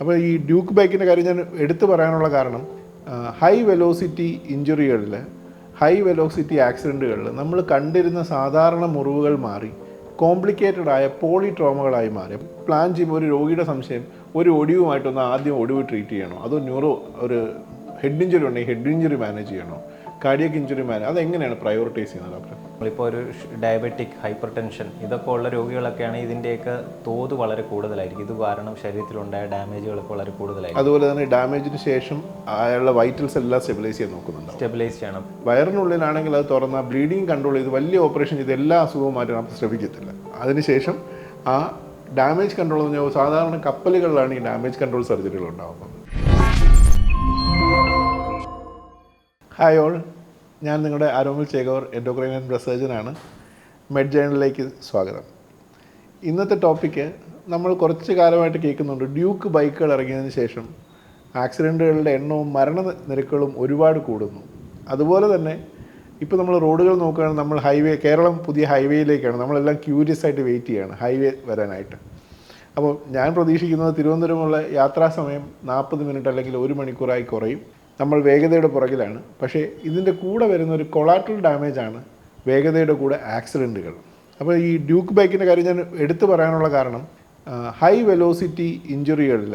അപ്പോൾ ഈ ഡ്യൂക്ക് ബൈക്കിന്റെ കാര്യം ഞാൻ എടുത്തു പറയാനുള്ള കാരണം ഹൈ വെലോസിറ്റി ഇഞ്ചുറികളിൽ ഹൈ വെലോസിറ്റി ആക്സിഡന്റുകളിൽ നമ്മൾ കണ്ടിരുന്ന സാധാരണ മുറിവുകൾ മാറി കോംപ്ലിക്കേറ്റഡ് ആയ പോളി ട്രോമകളായി മാറി. പ്ലാൻ ചെയ്യുമ്പോൾ ഒരു രോഗിയുടെ സംശയം ഒരു ഒടിവുമായിട്ടൊന്ന് ആദ്യം ഒടിവ് ട്രീറ്റ് ചെയ്യണോ? അതോ ന്യൂറോ ഒരു ഹെഡ് ഇഞ്ചുറി ഉണ്ടെങ്കിൽ ഹെഡ് ഇഞ്ചുറി മാനേജ് ചെയ്യണോ? കാർഡിയക് ഇഞ്ചുറി മാനേജ് അതെങ്ങനെയാണ് പ്രയോറിറ്റൈസ് ചെയ്യുന്നത് ഡോക്ടർ നമ്മളിപ്പോൾ ഒരു ഡയബറ്റിക് ഹൈപ്പർ ടെൻഷൻ ഇതൊക്കെ ഉള്ള രോഗികളൊക്കെയാണ് ഇതിന്റെയൊക്കെ തോത് വളരെ കൂടുതലായിരിക്കും. ഇത് കാരണം ശരീരത്തിലുണ്ടായ ഡാമേജുകളൊക്കെ വളരെ കൂടുതലായിരിക്കും. അതുപോലെ തന്നെ ഡാമേജിന് ശേഷം അയാളുടെ വൈറ്റൽസ് എല്ലാം സ്റ്റെബിലൈസ് ചെയ്യാൻ നോക്കുന്നുണ്ട് സ്റ്റെബിലൈസ് ചെയ്യണം. വയറിനുള്ളിലാണെങ്കിൽ അത് തുറന്ന ബ്ലീഡിങ് കൺട്രോൾ ചെയ്ത് വലിയ ഓപ്പറേഷൻ ചെയ്ത് എല്ലാ അസുഖവും മാറ്റാൻ നമുക്ക് ശ്രമിക്കത്തില്ല. അതിനുശേഷം ആ ഡാമേജ് കൺട്രോൾ എന്ന് പറഞ്ഞാൽ സാധാരണ കപ്പലുകളിലാണ് ഈ ഡാമേജ് കൺട്രോൾ സർജറികൾ ഉണ്ടാകുന്നത് ഹായ് ഓൾ ഞാൻ നിങ്ങളുടെ ആരോമിൽ ചേകവർ എൻഡോക്രൈനൻ ആൻഡ് ബ്ലഡ് സർജനാണ്. മെഡ് ജേണലിലേക്ക് സ്വാഗതം. ഇന്നത്തെ ടോപ്പിക്ക് നമ്മൾ കുറച്ച് കാലമായിട്ട് കേൾക്കുന്നുണ്ട്. ഡ്യൂക്ക് ബൈക്കുകൾ ഇറങ്ങിയതിന് ശേഷം ആക്സിഡന്റുകളുടെ എണ്ണവും മരണ നിരക്കുകളും ഒരുപാട് കൂടുന്നു. അതുപോലെ തന്നെ ഇപ്പോൾ നമ്മൾ റോഡുകൾ നോക്കുകയാണെങ്കിൽ നമ്മൾ ഹൈവേ കേരളം പുതിയ ഹൈവേയിലേക്കാണ്. നമ്മളെല്ലാം ക്യൂരിയസ് ആയിട്ട് വെയിറ്റ് ചെയ്യുകയാണ് ഹൈവേ വരാനായിട്ട്. അപ്പോൾ ഞാൻ പ്രതീക്ഷിക്കുന്നത് തിരുവനന്തപുരമുള്ള യാത്രാ സമയം നാൽപ്പത് മിനിറ്റ് അല്ലെങ്കിൽ ഒരു മണിക്കൂറായി കുറയും. നമ്മൾ വേഗതയുടെ പുറകിലാണ്. പക്ഷേ ഇതിന്റെ കൂടെ വരുന്ന ഒരു കൊളാട്രൽ ഡാമേജ് ആണ് വേഗതയുടെ കൂടെ ആക്സിഡന്റുകൾ അപ്പോൾ ഈ ഡ്യൂക്ക് ബൈക്കിന്റെ കാര്യം ഞാൻ എടുത്തു പറയാനുള്ള കാരണം ഹൈ വെലോസിറ്റി ഇഞ്ചുറികളിൽ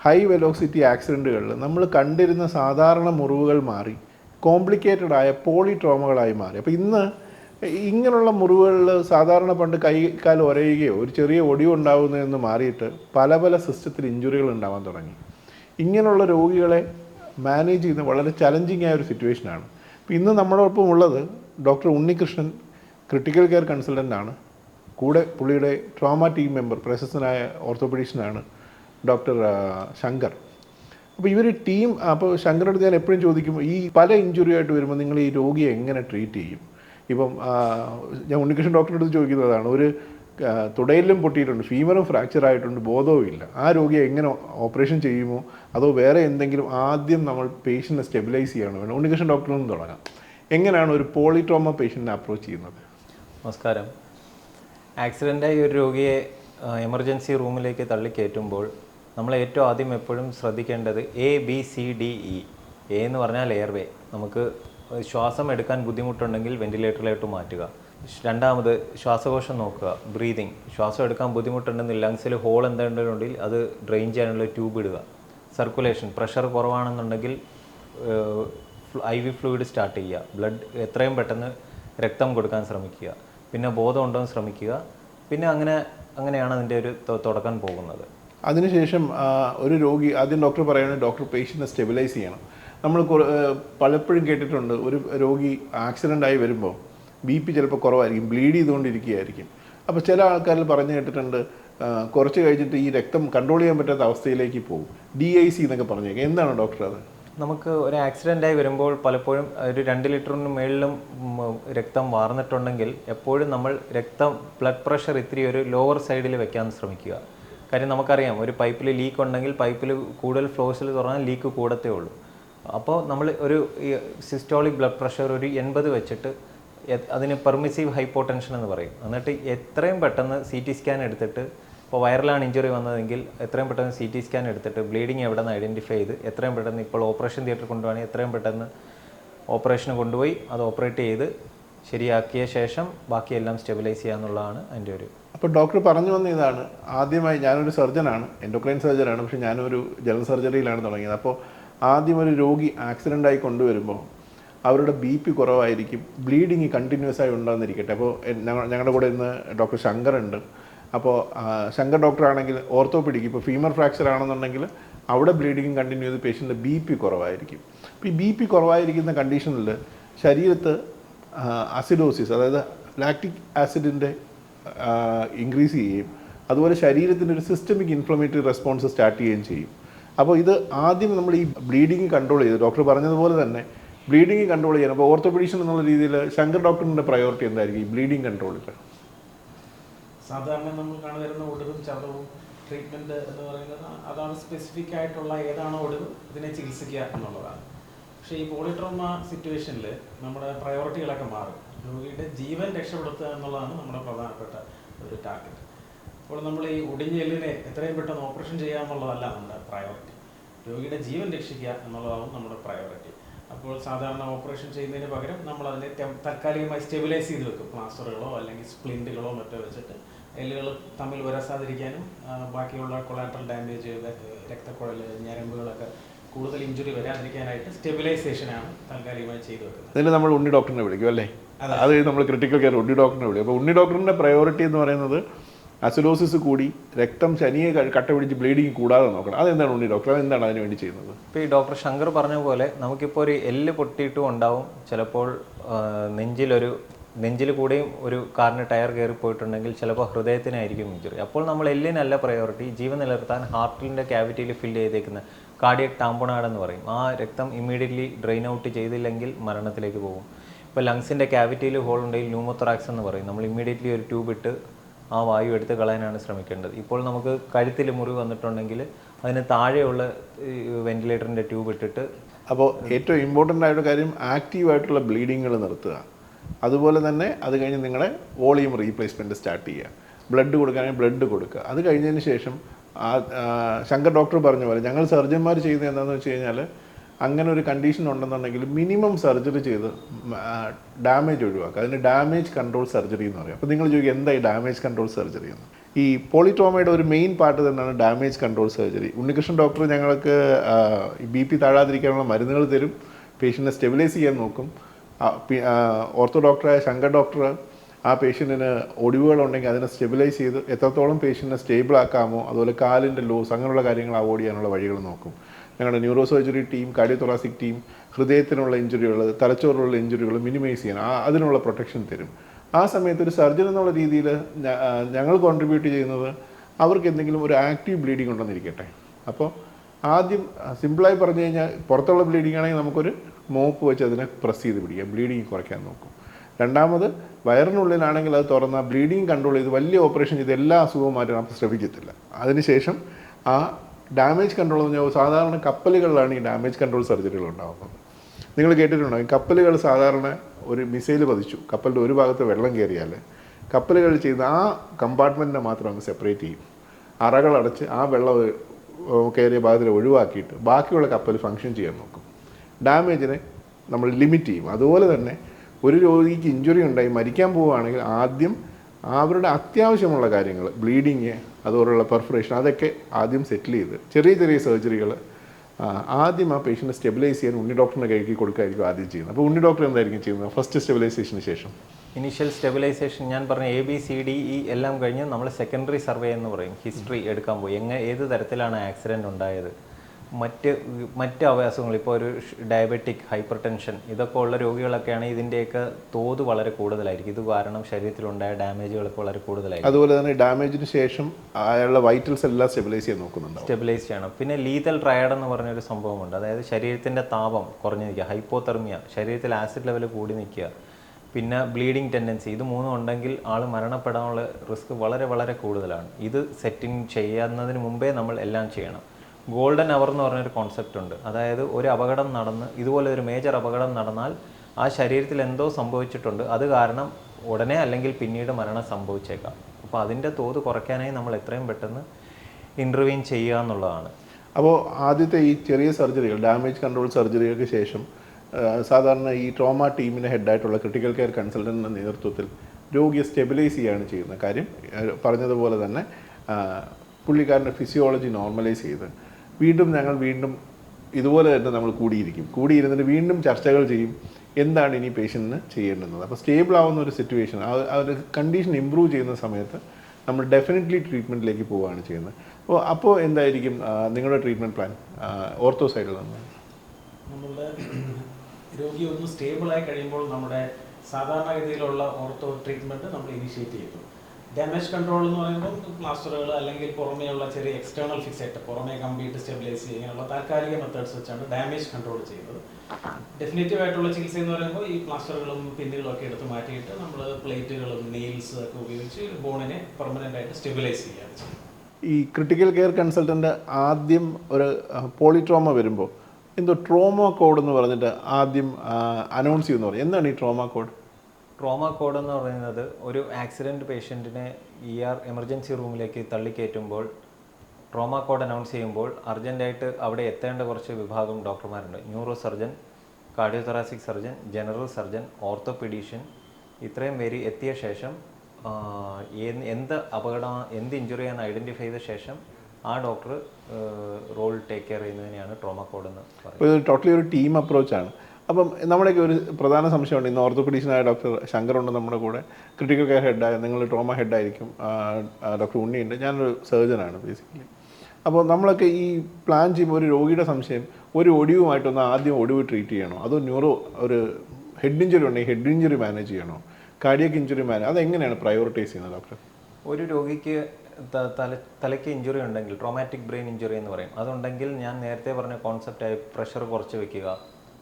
ഹൈ വെലോസിറ്റി ആക്സിഡന്റുകളിൽ നമ്മൾ കണ്ടിരുന്ന സാധാരണ മുറിവുകൾ മാറി കോംപ്ലിക്കേറ്റഡ് ആയ പോളി ട്രോമകളായി മാറി. അപ്പോൾ ഇന്ന് ഇങ്ങനെയുള്ള മുറിവുകളിൽ സാധാരണ പണ്ട് കൈ കാൽ ഒരയുകയോ ഒരു ചെറിയ ഒടിവുണ്ടാകുന്നതെന്ന് മാറിയിട്ട് പല പല സിസ്റ്റത്തിൽ ഇഞ്ചുറികൾ ഉണ്ടാവാൻ തുടങ്ങി. ഇങ്ങനെയുള്ള രോഗികളെ മാനേജ് ചെയ്യുന്ന വളരെ ചലഞ്ചിങ് ആയ ഒരു സിറ്റുവേഷനാണ് ഇപ്പോൾ ഇന്ന് നമ്മളോടൊപ്പം ഉള്ളത് doctor Unnikrishnan critical care consultant ആണ്. കൂടെ പുള്ളിയുടെ ട്രോമ ടീം മെമ്പർ പ്രശസ്തനായ ഓർത്തോപെഡീഷ്യനാണ് ഡോക്ടർ ശങ്കർ. അപ്പോൾ ഇവർ ടീം അപ്പോൾ ശങ്കറോട് ഞാൻ എപ്പോഴും ചോദിക്കും ഈ പല ഇഞ്ചുറി ആയിട്ട് വരുമ്പോൾ നിങ്ങൾ ഈ രോഗിയെ എങ്ങനെ ട്രീറ്റ് ചെയ്യും? ഇപ്പം ഞാൻ ഉണ്ണികൃഷ്ണൻ ഡോക്ടറുടെ അടുത്ത് ചോദിക്കുന്നതാണ് ഒരു തുടയിലും പൊട്ടിയിട്ടുണ്ട്. ഫീമറും ഫ്രാക്ചർ ആയിട്ടുണ്ട്. ബോധവും ഇല്ല. ആ രോഗിയെ എങ്ങനെ ഓപ്പറേഷൻ ചെയ്യുമോ? അതോ വേറെ എന്തെങ്കിലും ആദ്യം നമ്മൾ പേഷ്യന്റിനെ സ്റ്റെബിലൈസ് ചെയ്യണം. വേണം ഉണ്ണികൃഷ്ണൻ ഡോക്ടറിൽ നിന്ന് തുടങ്ങാം. എങ്ങനെയാണ് ഒരു പോളിട്രോമ പേഷ്യന്റിനെ അപ്രോച്ച് ചെയ്യുന്നത്? നമസ്കാരം. ആക്സിഡന്റായി ഒരു രോഗിയെ എമർജൻസി റൂമിലേക്ക് തള്ളിക്കയറ്റുമ്പോൾ നമ്മൾ ഏറ്റവും ആദ്യം എപ്പോഴും ശ്രദ്ധിക്കേണ്ടത് A B C D E A എന്ന് പറഞ്ഞാൽ എയർവേ നമുക്ക് ശ്വാസം എടുക്കാൻ ബുദ്ധിമുട്ടുണ്ടെങ്കിൽ വെന്റിലേറ്ററിലോട്ട് മാറ്റുക. രണ്ടാമത് ശ്വാസകോശം നോക്കുക ബ്രീതിങ് ശ്വാസം എടുക്കാൻ ബുദ്ധിമുട്ടുണ്ടെങ്കിൽ ലങ്സിൽ ഹോൾ എന്തെങ്കിലുണ്ടെങ്കിൽ അത് ഡ്രെയിൻ ചെയ്യാനുള്ള ട്യൂബ് ഇടുക. സർക്കുലേഷൻ പ്രഷർ കുറവാണെന്നുണ്ടെങ്കിൽ ഐ വി ഫ്ലൂയിഡ് സ്റ്റാർട്ട് ചെയ്യുക. ബ്ലഡ് എത്രയും പെട്ടെന്ന് രക്തം കൊടുക്കാൻ ശ്രമിക്കുക. പിന്നെ ബോധം ഉണ്ടോ എന്ന് ശ്രമിക്കുക. പിന്നെ അങ്ങനെ അങ്ങനെയാണ് അതിന്റെ ഒരു തുടക്കം പോകുന്നത്. അതിനുശേഷം ഒരു രോഗി ആദ്യം ഡോക്ടർ പറയുന്നത് ഡോക്ടർ പേഷ്യന്റിനെ സ്റ്റെബിലൈസ് ചെയ്യണം. നമ്മൾ പലപ്പോഴും കേട്ടിട്ടുണ്ട് ഒരു രോഗി ആക്സിഡന്റ് ആയി വരുമ്പോൾ ബി പി ചിലപ്പോൾ കുറവായിരിക്കും ബ്ലീഡ് ചെയ്തുകൊണ്ടിരിക്കുകയായിരിക്കും. അപ്പോൾ ചില ആൾക്കാരിൽ പറഞ്ഞു കേട്ടിട്ടുണ്ട് കുറച്ച് കഴിഞ്ഞിട്ട് ഈ രക്തം കൺട്രോൾ ചെയ്യാൻ പറ്റാത്ത അവസ്ഥയിലേക്ക് പോകും. ഡി ഐ സി എന്നൊക്കെ പറഞ്ഞേക്കാം. എന്താണ് ഡോക്ടർ അത്? നമുക്ക് ഒരു ആക്സിഡന്റ് ആയി വരുമ്പോൾ പലപ്പോഴും ഒരു രണ്ട് ലിറ്ററിന് മുകളിലും രക്തം വാർന്നിട്ടുണ്ടെങ്കിൽ എപ്പോഴും നമ്മൾ രക്തം ബ്ലഡ് പ്രഷർ ഇത്തിരി ഒരു ലോവർ സൈഡിൽ വെക്കാൻ ശ്രമിക്കുക. കാര്യം നമുക്കറിയാം ഒരു പൈപ്പിൽ ലീക്ക് ഉണ്ടെങ്കിൽ പൈപ്പിൽ കൂടുതൽ ഫ്ലോസിൽ തുറന്നാൽ ലീക്ക് കൂടത്തേ ഉള്ളൂ. അപ്പോൾ നമ്മൾ ഒരു സിസ്റ്റോളിക് ബ്ലഡ് പ്രഷർ ഒരു എൺപത് വെച്ചിട്ട് അതിന് പെർമിസീവ് ഹൈപ്പോടെൻഷൻ എന്ന് പറയും. എന്നിട്ട് എത്രയും പെട്ടെന്ന് സി ടി സ്കാൻ എടുത്തിട്ട് ഇപ്പോൾ വയറിലാണ് ഇഞ്ചുറി വന്നതെങ്കിൽ എത്രയും പെട്ടെന്ന് സി ടി സ്കാൻ എടുത്തിട്ട് ബ്ലീഡിങ് എവിടെ നിന്ന് ഐഡന്റിഫൈ ചെയ്ത് എത്രയും പെട്ടെന്ന് ഇപ്പോൾ ഓപ്പറേഷൻ തിയേറ്റർ കൊണ്ടുപോകണമെങ്കിൽ എത്രയും പെട്ടെന്ന് ഓപ്പറേഷന് കൊണ്ടുപോയി അത് ഓപ്പറേറ്റ് ചെയ്ത് ശരിയാക്കിയ ശേഷം ബാക്കിയെല്ലാം സ്റ്റെബിലൈസ് ചെയ്യാന്നുള്ളതാണ് അതിന്റെ ഒരു അപ്പോൾ ഡോക്ടർ പറഞ്ഞു വന്ന ഇതാണ്. ആദ്യമായി ഞാനൊരു സർജനാണ് എൻഡോക്രൈൻ സർജനാണ് പക്ഷേ ഞാനൊരു ജനറൽ സർജറിയിലാണ് തുടങ്ങിയത്. അപ്പോൾ ആദ്യം ഒരു രോഗി ആക്സിഡന്റ് ആയി കൊണ്ടുവരുമ്പോൾ അവരുടെ ബി പി കുറവായിരിക്കും. ബ്ലീഡിങ് കണ്ടിന്യൂസ് ആയി ഉണ്ടാകുന്നിരിക്കട്ടെ. അപ്പോൾ ഞങ്ങളുടെ കൂടെ ഇന്ന് ഡോക്ടർ ശങ്കർ ഉണ്ട്. അപ്പോൾ ശങ്കർ ഡോക്ടർ ആണെങ്കിൽ ഓർത്തോപെഡിക് ഇപ്പോൾ ഫീമർ ഫ്രാക്ചർ ആണെന്നുണ്ടെങ്കിൽ അവിടെ ബ്ലീഡിങ് കണ്ടിന്യൂ ചെയ്ത് പേഷ്യന്റെ ബി പി കുറവായിരിക്കും. ഈ ബി പി കുറവായിരിക്കുന്ന കണ്ടീഷനിൽ ശരീരത്ത് അസിഡോസിസ് അതായത് ലാക്റ്റിക് ആസിഡിന്റെ ഇൻക്രീസ് ചെയ്യുകയും അതുപോലെ ശരീരത്തിന്റെ ഒരു സിസ്റ്റമിക് ഇൻഫ്ലമേറ്ററി റെസ്പോൺസ് സ്റ്റാർട്ട് ചെയ്യുകയും ചെയ്യും. അപ്പോൾ ഇത് ആദ്യം നമ്മൾ ഈ ബ്ലീഡിങ് കൺട്രോൾ ചെയ്ത് ഡോക്ടർ പറഞ്ഞതുപോലെ തന്നെ ബ്ലീഡിങ് കൺട്രോൾ ചെയ്യണം അപ്പോൾ ഓർത്തോപെഡീഷ്യൻ എന്നുള്ള രീതിയിൽ ശങ്കർ ഡോക്ടറിന്റെ പ്രയോറിറ്റി എന്തായിരിക്കും ഈ ബ്ലീഡിങ് കൺട്രോളിൽ സാധാരണ നമ്മൾ കാണുവരുന്ന ഒടിവും ചതവും ട്രീറ്റ്മെന്റ് എന്ന് പറയുന്നത് അതാണ് സ്പെസിഫിക് ആയിട്ടുള്ള ഏതാണോ ഒടിവ് ഇതിനെ ചികിത്സിക്കുക എന്നുള്ളതാണ്. പക്ഷേ ഈ പോളിട്രോമ സിറ്റുവേഷനിൽ നമ്മുടെ പ്രയോറിറ്റികളൊക്കെ മാറും. രോഗിയുടെ ജീവൻ രക്ഷപ്പെടുത്തുക എന്നുള്ളതാണ് നമ്മുടെ പ്രധാനപ്പെട്ട ഒരു ടാർഗറ്റ് അപ്പോൾ നമ്മൾ ഈ ഒടിഞ്ഞ എല്ലിനെ എത്രയും പെട്ടെന്ന് ഓപ്പറേഷൻ ചെയ്യുക എന്നുള്ളതല്ല നമ്മുടെ പ്രയോറിറ്റി രോഗിയുടെ ജീവൻ രക്ഷിക്കുക എന്നുള്ളതാവും നമ്മുടെ പ്രയോറിറ്റി അപ്പോൾ സാധാരണ ഓപ്പറേഷൻ ചെയ്യുന്നതിന് പകരം നമ്മൾ അതിനെ താൽക്കാലികമായി സ്റ്റെബിലൈസ് ചെയ്ത് വെക്കും. പ്ലാസ്റ്ററുകളോ അല്ലെങ്കിൽ സ്പ്ലിന്റുകളോ മറ്റോ വെച്ചിട്ട് എല്ലുകൾ തമ്മിൽ വരാസാതിരിക്കാനും ബാക്കിയുള്ള കൊളാട്രൽ ഡാമേജ് രക്തക്കുഴൽ ഞരമ്പുകളൊക്കെ കൂടുതൽ ഇഞ്ചുറി വരാതിരിക്കാനായിട്ട് സ്റ്റെബിലൈസേഷനാണ് താൽക്കാലികമായി ചെയ്തു വെക്കുന്നത്. ഇതിന് നമ്മൾ ഉണ്ണി ഡോക്ടറിനെ വിളിക്കും അല്ലേ? അത്. നമ്മൾ ക്രിട്ടിക്കൽ കെയർ ഉണ്ണി ഡോക്ടറിനെ വിളിക്കും. അപ്പോൾ ഉണ്ണി ഡോക്ടറിന്റെ പ്രയോറിറ്റി എന്ന് പറയുന്നത് അസിലോസിസ് കൂടി രക്തം ശനിയെ കട്ട പിടിച്ച് ബ്ലീഡിങ് കൂടാതെ നോക്കണം. അതെന്താണ് ഉണ്ണി ഡോക്ടർ അതെന്താണ് അതിന് വേണ്ടി ചെയ്യുന്നത്? ഇപ്പോൾ ഈ ഡോക്ടർ ശങ്കർ പറഞ്ഞ പോലെ നമുക്കിപ്പോൾ ഒരു എല്ല് പൊട്ടിയിട്ടും ഉണ്ടാവും. ചിലപ്പോൾ നെഞ്ചിലൊരു നെഞ്ചിൽ കൂടെയും ഒരു കാറിന് ടയർ കയറി പോയിട്ടുണ്ടെങ്കിൽ ചിലപ്പോൾ ഹൃദയത്തിനായിരിക്കും ഇഞ്ചുറി അപ്പോൾ നമ്മൾ എല്ലിനല്ല പ്രയോറിറ്റി ജീവൻ നിലനിർത്താൻ ഹാർട്ടിന്റെ ക്യാവിറ്റിയിൽ ഫിൽ ചെയ്തേക്കുന്ന കാർഡിയക് ടാമ്പണാഡ് എന്ന് പറയും. ആ രക്തം ഇമ്മീഡിയറ്റ്ലി ഡ്രെയിൻ ഔട്ട് ചെയ്തില്ലെങ്കിൽ മരണത്തിലേക്ക് പോകും. ഇപ്പോൾ ലങ്സിന്റെ ക്യാവിറ്റിയിൽ ഹോൾ ഉണ്ടെങ്കിൽ ന്യൂമോത്രാക്സ് എന്ന് പറയും. നമ്മൾ ഇമ്മീഡിയറ്റ്ലി ഒരു ട്യൂബ് ഇട്ട് ആ വായു എടുത്ത് കളയാനാണ് ശ്രമിക്കേണ്ടത്. ഇപ്പോൾ നമുക്ക് കഴുത്തിൽ മുറിവ് വന്നിട്ടുണ്ടെങ്കിൽ അതിന് താഴെയുള്ള വെന്റിലേറ്ററിന്റെ ട്യൂബ് ഇട്ടിട്ട് അപ്പോൾ ഏറ്റവും ഇമ്പോർട്ടന്റ് ആയിട്ടുള്ള കാര്യം ആക്റ്റീവായിട്ടുള്ള ബ്ലീഡിങ്ങുകൾ നിർത്തുക. അതുപോലെ തന്നെ അത് കഴിഞ്ഞ് നിങ്ങളെ വോളിയം റീപ്ലേസ്മെന്റ് സ്റ്റാർട്ട് ചെയ്യുക. ബ്ലഡ് കൊടുക്കുകയാണെങ്കിൽ ബ്ലഡ് കൊടുക്കുക. അത് കഴിഞ്ഞതിന് ശേഷം ശങ്കർ ഡോക്ടർ പറഞ്ഞ പോലെ ഞങ്ങൾ സർജന്മാർ ചെയ്യുന്നത് എന്താണെന്ന് വെച്ച് കഴിഞ്ഞാൽ അങ്ങനെ ഒരു കണ്ടീഷൻ ഉണ്ടെന്നുണ്ടെങ്കിൽ മിനിമം സർജറി ചെയ്ത് ഡാമേജ് ഒഴിവാക്കുക. അതിന് ഡാമേജ് കൺട്രോൾ സർജറി എന്ന് പറയും. അപ്പോൾ നിങ്ങൾ ചോദിക്കുക എന്തായി ഡാമേജ് കൺട്രോൾ സർജറി എന്ന്? ഈ പോളിട്രോമയുടെ ഒരു മെയിൻ പാർട്ട് തന്നെയാണ് damage control surgery Unnikrishnan doctor ഞങ്ങൾക്ക് ബി പി താഴാതിരിക്കാനുള്ള മരുന്നുകൾ തരും. പേഷ്യന്റിനെ സ്റ്റെബിലൈസ് ചെയ്യാൻ നോക്കും. ഓർത്തോ ഡോക്ടറായ ശങ്കർ ഡോക്ടർ ആ പേഷ്യന്റിന് ഒടിവുകളുണ്ടെങ്കിൽ അതിനെ സ്റ്റെബിലൈസ് ചെയ്ത് എത്രത്തോളം പേഷ്യന്റിനെ സ്റ്റേബിൾ ആക്കാമോ അതുപോലെ കാലിന്റെ ലോസ് അങ്ങനെയുള്ള കാര്യങ്ങൾ അവോയ്ഡ് ചെയ്യാനുള്ള വഴികൾ നോക്കും. ഞങ്ങളുടെ neuro surgery team cardiothoracic team ഹൃദയത്തിനുള്ള ഇഞ്ചുറികൾ തലച്ചോറിലുള്ള ഇഞ്ചുറികൾ മിനിമൈസ് ചെയ്യാൻ അതിനുള്ള പ്രൊട്ടക്ഷൻ തരും. ആ സമയത്ത് ഒരു സർജൻ എന്നുള്ള രീതിയിൽ ഞങ്ങൾ കോൺട്രിബ്യൂട്ട് ചെയ്യുന്നത് അവർക്ക് എന്തെങ്കിലും ഒരു ആക്റ്റീവ് ബ്ലീഡിംഗ് ഉണ്ടെന്നിരിക്കട്ടെ. അപ്പോൾ ആദ്യം സിമ്പിളായി പറഞ്ഞു കഴിഞ്ഞാൽ പുറത്തുള്ള ബ്ലീഡിംഗ് ആണെങ്കിൽ നമുക്കൊരു മോപ്പ് വെച്ച് അതിനെ പ്രസ് ചെയ്ത് പിടിക്കാം. ബ്ലീഡിങ് കുറയ്ക്കാൻ നോക്കും. രണ്ടാമത് വയറിനുള്ളിലാണെങ്കിൽ അത് തുറന്ന ബ്ലീഡിങ് കൺട്രോൾ ചെയ്ത് വലിയ ഓപ്പറേഷൻ ചെയ്ത് എല്ലാ അസുഖവും മാറ്റാൻ ശ്രമിക്കത്തില്ല. അതിനുശേഷം ആ ഡാമേജ് കൺട്രോൾ എന്ന് പറഞ്ഞാൽ സാധാരണ കപ്പലുകളിലാണ് ഈ ഡാമേജ് കൺട്രോൾ സർജറികൾ ഉണ്ടാകുന്നത് നിങ്ങൾ കേട്ടിട്ടുണ്ടോ? ഈ കപ്പലുകൾ സാധാരണ ഒരു മിസൈൽ പതിച്ചു. കപ്പലിന്റെ ഒരു ഭാഗത്ത് വെള്ളം കയറിയാൽ കപ്പലുകൾ ചെയ്യുന്ന ആ കമ്പാർട്ട്മെന്റിനെ മാത്രം അങ്ങ് സെപ്പറേറ്റ് ചെയ്യും. അറകളടച്ച് ആ വെള്ളം കയറിയ ഭാഗത്തിൽ ഒഴിവാക്കിയിട്ട് ബാക്കിയുള്ള കപ്പൽ ഫങ്ഷൻ ചെയ്യാൻ നോക്കും. ഡാമേജിനെ നമ്മൾ ലിമിറ്റ് ചെയ്യും. അതുപോലെ തന്നെ ഒരു രോഗിക്ക് ഇഞ്ചുറി ഉണ്ടായി മരിക്കാൻ പോവുകയാണെങ്കിൽ ആദ്യം അവരുടെ അത്യാവശ്യമുള്ള കാര്യങ്ങൾ ബ്ലീഡിങ് അതുപോലുള്ള പെർഫറേഷൻ അതൊക്കെ ആദ്യം സെറ്റിൽ ചെയ്ത് ചെറിയ ചെറിയ സർജറികൾ ആദ്യം ആ പേഷ്യന്റ് സ്റ്റെബിലൈസ് ചെയ്യാൻ ഉണ്ണി ഡോക്ടറിനെ കൈക്ക് കൊടുക്കായിരിക്കും ആദ്യം ചെയ്യുന്നത്. അപ്പോൾ ഉണ്ണി ഡോക്ടർ എന്തായിരിക്കും ചെയ്യുന്നത്? ഫസ്റ്റ് സ്റ്റെബിലൈസേഷന് ശേഷം. ഇനിഷ്യൽ സ്റ്റെബിലൈസേഷൻ ഞാൻ പറഞ്ഞ A B C D E എല്ലാം കഴിഞ്ഞ് നമ്മൾ സെക്കൻഡറി സർവേ എന്ന് പറയും. ഹിസ്റ്ററി എടുക്കാൻ പോയി. എങ്ങനെ ഏത് തരത്തിലാണ് ആക്സിഡന്റ് ഉണ്ടായത്? മറ്റ് മറ്റ് അവയാസങ്ങൾ ഇപ്പോൾ ഒരു ഡയബറ്റിക് ഹൈപ്പർ ടെൻഷൻ ഇതൊക്കെ ഉള്ള രോഗികളൊക്കെയാണ് ഇതിന്റെയൊക്കെ തോത് വളരെ കൂടുതലായിരിക്കും. ഇത് കാരണം ശരീരത്തിലുണ്ടായ ഡാമേജുകളൊക്കെ വളരെ കൂടുതലായിരിക്കും. അതുപോലെ തന്നെ ഡാമേജിന് ശേഷം അയാളുടെ വൈറ്റൽസ് എല്ലാം സ്റ്റെബിലൈസ് ചെയ്യാൻ നോക്കുന്നുണ്ട് സ്റ്റെബിലൈസ് ചെയ്യണം. പിന്നെ ലീതൽ ട്രയഡ് എന്ന് പറഞ്ഞൊരു സംഭവമുണ്ട്. അതായത് ശരീരത്തിന്റെ താപം കുറഞ്ഞു നിൽക്കുക. ഹൈപ്പോതെർമിയ ശരീരത്തിൽ ആസിഡ് ലെവൽ കൂടി നിൽക്കുക. പിന്നെ ബ്ലീഡിങ് ടെൻഡൻസി ഇത് മൂന്നും ഉണ്ടെങ്കിൽ ആൾ മരണപ്പെടാനുള്ള റിസ്ക് വളരെ വളരെ കൂടുതലാണ്. ഇത് സെറ്റിംഗ് ചെയ്യുന്നതിന് മുമ്പേ നമ്മൾ എല്ലാം ചെയ്യണം. ഗോൾഡൻ അവർ എന്ന് പറഞ്ഞൊരു കോൺസെപ്റ്റ് ഉണ്ട്. അതായത് ഒരു അപകടം നടന്ന് ഇതുപോലെ ഒരു മേജർ അപകടം നടന്നാൽ ആ ശരീരത്തിൽ എന്തോ സംഭവിച്ചിട്ടുണ്ട്. അത് കാരണം ഉടനെ അല്ലെങ്കിൽ പിന്നീട് മരണം സംഭവിച്ചേക്കാം. അപ്പോൾ അതിന്റെ തോത് കുറയ്ക്കാനായി നമ്മൾ എത്രയും പെട്ടെന്ന് ഇന്റർവ്യൂൻ ചെയ്യുക എന്നുള്ളതാണ്. അപ്പോൾ ആദ്യത്തെ ഈ ചെറിയ സർജറികൾ ഡാമേജ് കൺട്രോൾ സർജറികൾക്ക് ശേഷം സാധാരണ ഈ ട്രോമ ടീമിന്റെ ഹെഡായിട്ടുള്ള ക്രിട്ടിക്കൽ കെയർ കൺസൾട്ടന്റിന്റെ നേതൃത്വത്തിൽ രോഗിയെ സ്റ്റെബിലൈസ് ചെയ്യുകയാണ് ചെയ്യുന്നത് കാര്യം. പറഞ്ഞതുപോലെ തന്നെ പുള്ളിക്കാരന്റെ ഫിസിയോളജി നോർമലൈസ് ചെയ്ത് വീണ്ടും ഞങ്ങൾ വീണ്ടും ഇതുപോലെ തന്നെ നമ്മൾ കൂടിയിരിക്കും. കൂടിയിരുന്നിട്ട് വീണ്ടും ചർച്ചകൾ ചെയ്യും എന്താണ് ഇനി പേഷ്യന്റിന് ചെയ്യേണ്ടുന്നത്. അപ്പോൾ സ്റ്റേബിൾ ആവുന്ന ഒരു സിറ്റുവേഷൻ ആ ഒരു കണ്ടീഷൻ ഇമ്പ്രൂവ് ചെയ്യുന്ന സമയത്ത് നമ്മൾ ഡെഫിനറ്റ്ലി ട്രീറ്റ്മെന്റിലേക്ക് പോവുകയാണ് ചെയ്യുന്നത്. അപ്പോൾ അപ്പോൾ എന്തായിരിക്കും നിങ്ങളുടെ ട്രീറ്റ്മെന്റ് പ്ലാൻ ഓർത്തോ സൈഡിൽ നിന്ന് നമ്മളുടെ രോഗി ഒന്ന് സ്റ്റേബിൾ ആയി കഴിയുമ്പോൾ നമ്മുടെ സാധാരണഗതിയിലുള്ള ഓർത്തോ ട്രീറ്റ്മെന്റ് നമ്മൾ ഇനിഷ്യേറ്റ് ചെയ്തു ഡാമേജ് കൺട്രോൾ എന്ന് പറയുമ്പോൾ പ്ലാസ്റ്ററുകൾ അല്ലെങ്കിൽ പുറമേയുള്ള ചെറിയ എക്സ്റ്റേണൽ ഫിക്സേറ്റ് പുറമേ കമ്പ്ലീറ്റ് സ്റ്റെബിലൈസ് ചെയ്യാനുള്ള താൽക്കാലിക മെത്തേഡ്സ് വെച്ചാണ് ഡാമേജ് കൺട്രോൾ ചെയ്യുന്നത്. ഡെഫിനറ്റീവ് ആയിട്ടുള്ള ചികിത്സ എന്ന് പറയുമ്പോൾ ഈ പ്ലാസ്റ്ററുകളും പിന്നുകളും ഒക്കെ എടുത്ത് മാറ്റിയിട്ട് നമ്മൾ പ്ലേറ്റുകളും നെയിൽസ് ഒക്കെ ഉപയോഗിച്ച് ബോണിനെ പെർമനന്റ് ആയിട്ട് സ്റ്റെബിലൈസ് ചെയ്യുകയാണ് ഈ ക്രിട്ടിക്കൽ കെയർ കൺസൾട്ടന്റ് ആദ്യം ഒരു പോളിട്രോമ വരുമ്പോൾ എന്തോ ട്രോമ കോഡ് എന്ന് പറഞ്ഞിട്ട് ആദ്യം അനൗൺസ് ചെയ്യുമെന്ന് പറയും. എന്താണ് ഈ ട്രോമ കോഡ് ട്രോമ കോഡ് എന്ന് പറയുന്നത് ഒരു ആക്സിഡന്റ് പേഷ്യന്റിനെ ഇ ആർ എമർജൻസി റൂമിലേക്ക് തള്ളിക്കയറ്റുമ്പോൾ ട്രോമ കോഡ് അനൗൺസ് ചെയ്യുമ്പോൾ അർജന്റായിട്ട് അവിടെ എത്തേണ്ട കുറച്ച് വിഭാഗം ഡോക്ടർമാരുണ്ട്. Neuro surgeon cardiothoracic surgeon general surgeon orthopaedician ഇത്രയും പേര് എത്തിയ ശേഷം എന്ത് അപകടം എന്ത് ഇഞ്ചുറിയാന്ന് ഐഡന്റിഫൈ ചെയ്ത ശേഷം ആ ഡോക്ടർ റോൾ ടേക്ക് കെയർ ചെയ്യുന്നതിനെയാണ് ട്രോമ കോഡ് എന്ന് പറയുന്നത്. ടോട്ടലി ഒരു ടീം അപ്രോച്ചാണ് അപ്പം നമ്മുടെയൊക്കെ ഒരു പ്രധാന സംശയമുണ്ട്. ഇന്ന് ഓർത്തോപീഡീഷ്യനായ ഡോക്ടർ ശങ്കർ ഉണ്ട് നമ്മുടെ കൂടെ. ക്രിട്ടിക്കൽ കെയർ ഹെഡായ നിങ്ങൾ ട്രോമ ഹെഡായിരിക്കും ഡോക്ടർ ഉണ്ണിയുണ്ട്. ഞാനൊരു സർജനാണ് ബേസിക്കലി അപ്പോൾ നമ്മളൊക്കെ ഈ പ്ലാൻ ചെയ്യുമ്പോൾ ഒരു രോഗിയുടെ സംശയം ഒരു ഒടിവുമായിട്ടൊന്ന് ആദ്യം ഒടിവ് ട്രീറ്റ് ചെയ്യണോ? അതോ ന്യൂറോ ഒരു ഹെഡ് ഇഞ്ചുറി ഉണ്ടെങ്കിൽ ഹെഡ് ഇഞ്ചുറി മാനേജ് ചെയ്യണോ? കാർഡിയക് ഇഞ്ചുറി മാനേജ് അതെങ്ങനെയാണ് പ്രയോറിറ്റൈസ് ചെയ്യുന്നത് ഡോക്ടർ? ഒരു രോഗിക്ക് തല തലയ്ക്ക് ഇഞ്ചുറി ഉണ്ടെങ്കിൽ ട്രോമാറ്റിക് ബ്രെയിൻ ഇഞ്ചുറി എന്ന് പറയും. അതുണ്ടെങ്കിൽ ഞാൻ നേരത്തെ പറഞ്ഞ കോൺസെപ്റ്റായി പ്രഷർ കുറച്ച് വെക്കുക.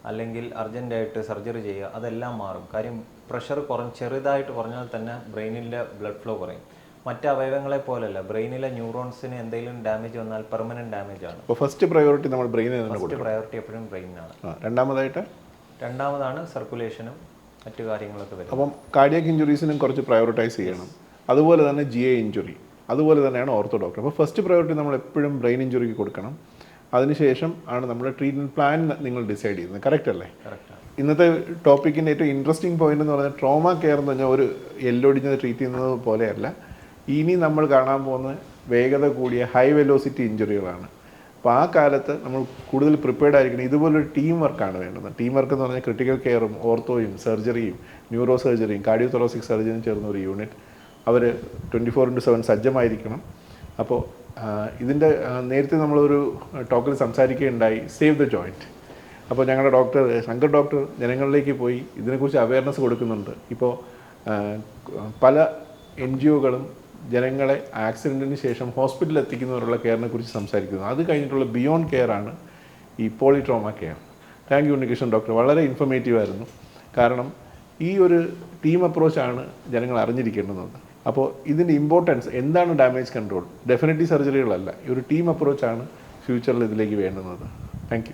അല്ലെങ്കിൽ അർജന്റായിട്ട് സർജറി ചെയ്യുക അതെല്ലാം മാറും. കാര്യം പ്രഷർ കുറഞ്ഞ് ചെറുതായിട്ട് കുറഞ്ഞാൽ തന്നെ ബ്രെയിനിന്റെ ബ്ലഡ് ഫ്ലോ കുറയും. മറ്റ് അവയവങ്ങളെ പോലെയല്ല ബ്രെയിനിലെ ന്യൂറോൺസിന് എന്തെങ്കിലും ഡാമേജ് വന്നാൽ പെർമനന്റ് ഡാമേജ് ആണ്. അപ്പോൾ ഫസ്റ്റ് പ്രയോറിറ്റി നമ്മൾ ബ്രെയിനിൽ തന്നെ ഫസ്റ്റ് പ്രയോറിറ്റി എപ്പോഴും ബ്രെയിനാണ് രണ്ടാമതായിട്ട്? രണ്ടാമതാണ് സർക്കുലേഷനും മറ്റു കാര്യങ്ങളൊക്കെ വരും അപ്പം കാർഡിയക് ഇഞ്ചുറീസിനും കുറച്ച് പ്രയോറിറ്റൈസ് ചെയ്യണം. അതുപോലെ തന്നെ ജി എ ഇഞ്ചുറി അതുപോലെ തന്നെയാണ് ഓർത്തോ ഡോക്ടർ അപ്പോൾ ഫസ്റ്റ് പ്രയോറിറ്റി നമ്മൾ എപ്പോഴും ബ്രെയിൻ ഇഞ്ചുറിക്ക് കൊടുക്കണം. അതിനുശേഷം ആണ് നമ്മുടെ ട്രീറ്റ്മെന്റ് പ്ലാൻ നിങ്ങൾ ഡിസൈഡ് ചെയ്യുന്നത്. കറക്റ്റ് അല്ലേ? ഇന്നത്തെ ടോപ്പിക്കിന്റെ ഏറ്റവും ഇൻട്രസ്റ്റിംഗ് പോയിന്റ് എന്ന് പറഞ്ഞാൽ ട്രോമ കെയർ എന്ന് പറഞ്ഞാൽ ഒരു എല്ലൊടിഞ്ഞത് ട്രീറ്റ് ചെയ്യുന്നത് പോലെയല്ല. ഇനി നമ്മൾ കാണാൻ പോകുന്ന വേഗത കൂടിയ ഹൈ വെലോസിറ്റി ഇഞ്ചുറികളാണ് അപ്പോൾ ആ കാലത്ത് നമ്മൾ കൂടുതൽ പ്രിപ്പയർഡ് ആയിരിക്കണം. ഇതുപോലൊരു ടീം വർക്കാണ് വേണ്ടത്. ടീം വർക്ക് എന്ന് പറഞ്ഞാൽ ക്രിട്ടിക്കൽ കെയറും ഓർത്തോയും സർജറിയും ന്യൂറോ സർജറിയും കാർഡിയോതൊറോസിക് സർജറിയും ചേർന്ന ഒരു യൂണിറ്റ് അവർ ട്വന്റി ഫോർ ഇന്റു സെവൻ സജ്ജമായിരിക്കണം. അപ്പോൾ ഇതിന്റെ നേരത്തെ നമ്മളൊരു ടോക്കിൽ സംസാരിക്കുകയുണ്ടായി. സേവ് ദ ജോയിന്റ് അപ്പോൾ ഞങ്ങളുടെ ഡോക്ടർ ശങ്കർ ഡോക്ടർ ജനങ്ങളിലേക്ക് പോയി ഇതിനെക്കുറിച്ച് അവയർനെസ് കൊടുക്കുന്നുണ്ട്. ഇപ്പോൾ പല എൻ ജി ഒകളും ജനങ്ങളെ ആക്സിഡന്റിന് ശേഷം ഹോസ്പിറ്റലിൽ എത്തിക്കുന്നവരുള്ള കെയറിനെ കുറിച്ച് സംസാരിക്കുന്നു. അത് കഴിഞ്ഞിട്ടുള്ള ബിയോണ്ട് കെയർ ആണ് ഈ polytrauma care. Thank you Unnikrishnan doctor. വളരെ ഇൻഫർമേറ്റീവ് ആയിരുന്നു. കാരണം ഈ ഒരു ടീം അപ്രോച്ചാണ് ജനങ്ങൾ അറിഞ്ഞിരിക്കേണ്ടുന്നത് അപ്പോൾ ഇതിന്റെ ഇമ്പോർട്ടൻസ് എന്താണ് ഡാമേജ് കൺട്രോൾ ഡെഫിനറ്റ്ലി സർജറികളല്ല ഒരു ടീം അപ്രോച്ചാണ് ഫ്യൂച്ചറിൽ ഇതിലേക്ക് വേണ്ടുന്നത്. താങ്ക്